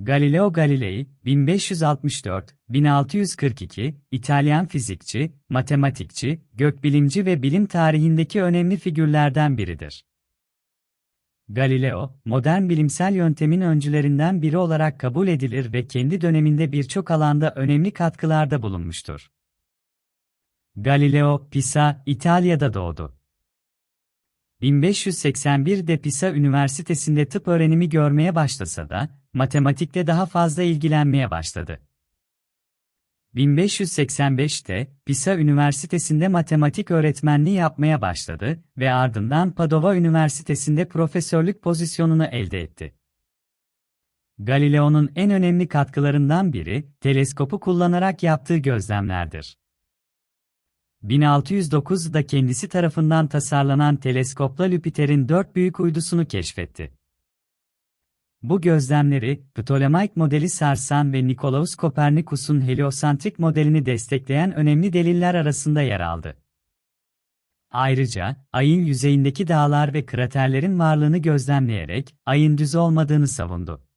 Galileo Galilei, 1564-1642, İtalyan fizikçi, matematikçi, gökbilimci ve bilim tarihindeki önemli figürlerden biridir. Galileo, modern bilimsel yöntemin öncülerinden biri olarak kabul edilir ve kendi döneminde birçok alanda önemli katkılarda bulunmuştur. Galileo, Pisa, İtalya'da doğdu. 1581'de Pisa Üniversitesi'nde tıp öğrenimi görmeye başlasa da, matematikle daha fazla ilgilenmeye başladı. 1585'te Pisa Üniversitesi'nde matematik öğretmenliği yapmaya başladı ve ardından Padova Üniversitesi'nde profesörlük pozisyonunu elde etti. Galileo'nun en önemli katkılarından biri, teleskopu kullanarak yaptığı gözlemlerdir. 1609'da kendisi tarafından tasarlanan teleskopla Jüpiter'in dört büyük uydusunu keşfetti. Bu gözlemleri, Ptolemaic modeli sarsan ve Nikolaus Kopernikus'un heliosantrik modelini destekleyen önemli deliller arasında yer aldı. Ayrıca, Ay'ın yüzeyindeki dağlar ve kraterlerin varlığını gözlemleyerek, Ay'ın düz olmadığını savundu.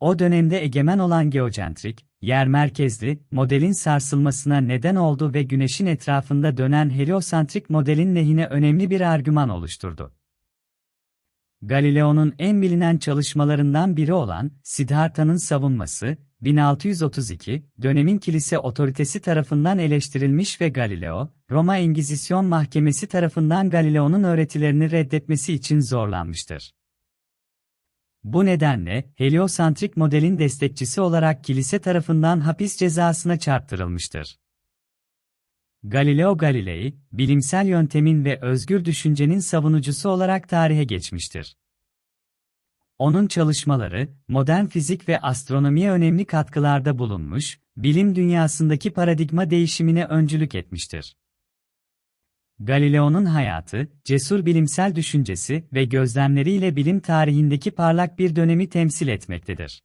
O dönemde egemen olan geocentrik, yer merkezli, modelin sarsılmasına neden oldu ve Güneş'in etrafında dönen heliosantrik modelin lehine önemli bir argüman oluşturdu. Galileo'nun en bilinen çalışmalarından biri olan Siddhartha'nın savunması, 1632, dönemin kilise otoritesi tarafından eleştirilmiş ve Galileo, Roma Engizisyon Mahkemesi tarafından Galileo'nun öğretilerini reddetmesi için zorlanmıştır. Bu nedenle, heliosantrik modelin destekçisi olarak kilise tarafından hapis cezasına çarptırılmıştır. Galileo Galilei, bilimsel yöntemin ve özgür düşüncenin savunucusu olarak tarihe geçmiştir. Onun çalışmaları, modern fizik ve astronomiye önemli katkılarda bulunmuş, bilim dünyasındaki paradigma değişimine öncülük etmiştir. Galileo'nun hayatı, cesur bilimsel düşüncesi ve gözlemleriyle bilim tarihindeki parlak bir dönemi temsil etmektedir.